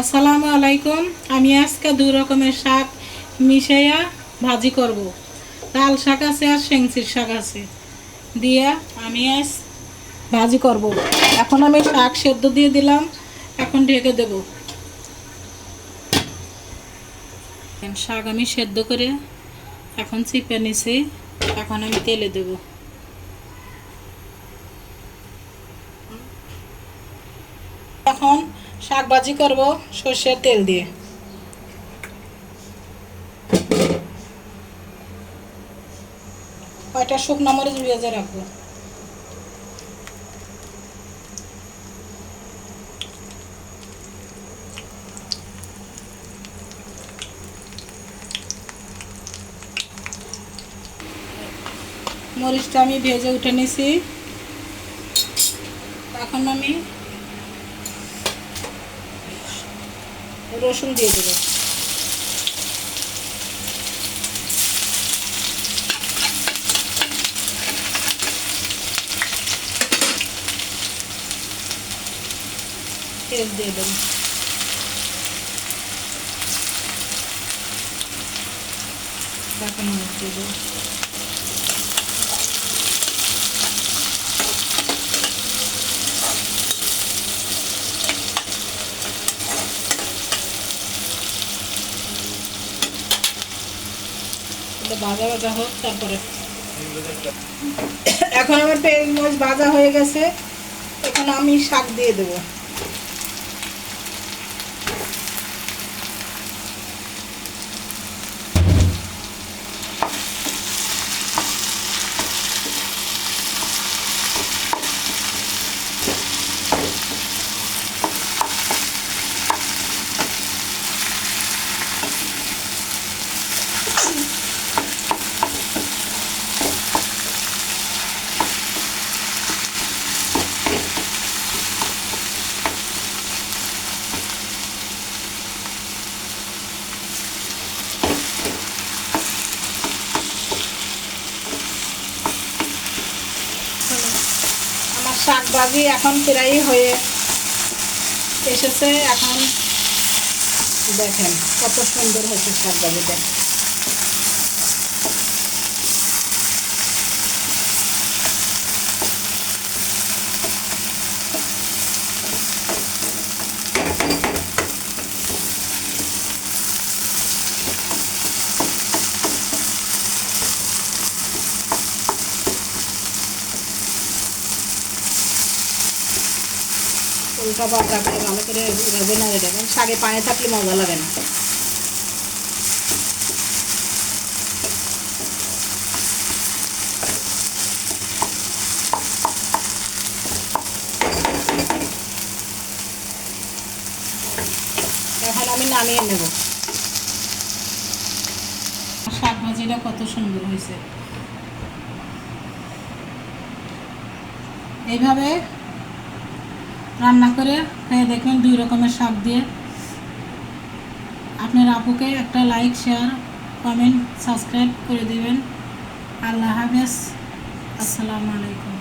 আসসালামু আলাইকুম। আমি আজকে দুই রকমের শাক মিশাইয়া ভাজি করব। লাল শাক আছে আর সেংসির শাক আছে। দিয়া আমি আজ ভাজি করব। এখন আমি শাক সেদ্ধ দিয়ে দিলাম। এখন ঢেকে দেব। শাক আমি সেদ্ধ করে এখন চিপে নিছি। এখন আমি তেলে দেব। এখন শাক ভাজি করব, সর্ষের তেল দিয়ে। কয়টা শুকনো মরিচ ভেজে রাখব? মরিচটা আমি ভেজে উঠে নিছি। এখন আমি রসুন দিয়ে দেবো তেল দিয়ে দেবো ঢাকনা দিয়ে দেবো ভাজা ভাজা হোক, তারপরে। এখন আমার পেঁয়াজ মাছ বাজা হয়ে গেছে, এখন আমি শাক দিয়ে দেবো। আমার শাক ভাজি এখন প্রায় হয়ে এসেছে। এখন দেখেন কত সুন্দর হয়েছে শাক উল্টা পাল্টা করে ভালো করে উড়াবে না এটা কারণ শাকে পানি থাকলে মজা লাগে না। এখন আমি নামিয়ে নেব। শাক ভাজিটা কত সুন্দর হয়েছে। এইভাবে রান্না করে খেয়ে দেখবেন দুই রকমের শাক দিয়ে। আপনার আপুকে একটা লাইক শেয়ার কমেন্ট সাবস্ক্রাইব করে দেবেন। আল্লাহ হাফেজ। আসসালামু আলাইকুম।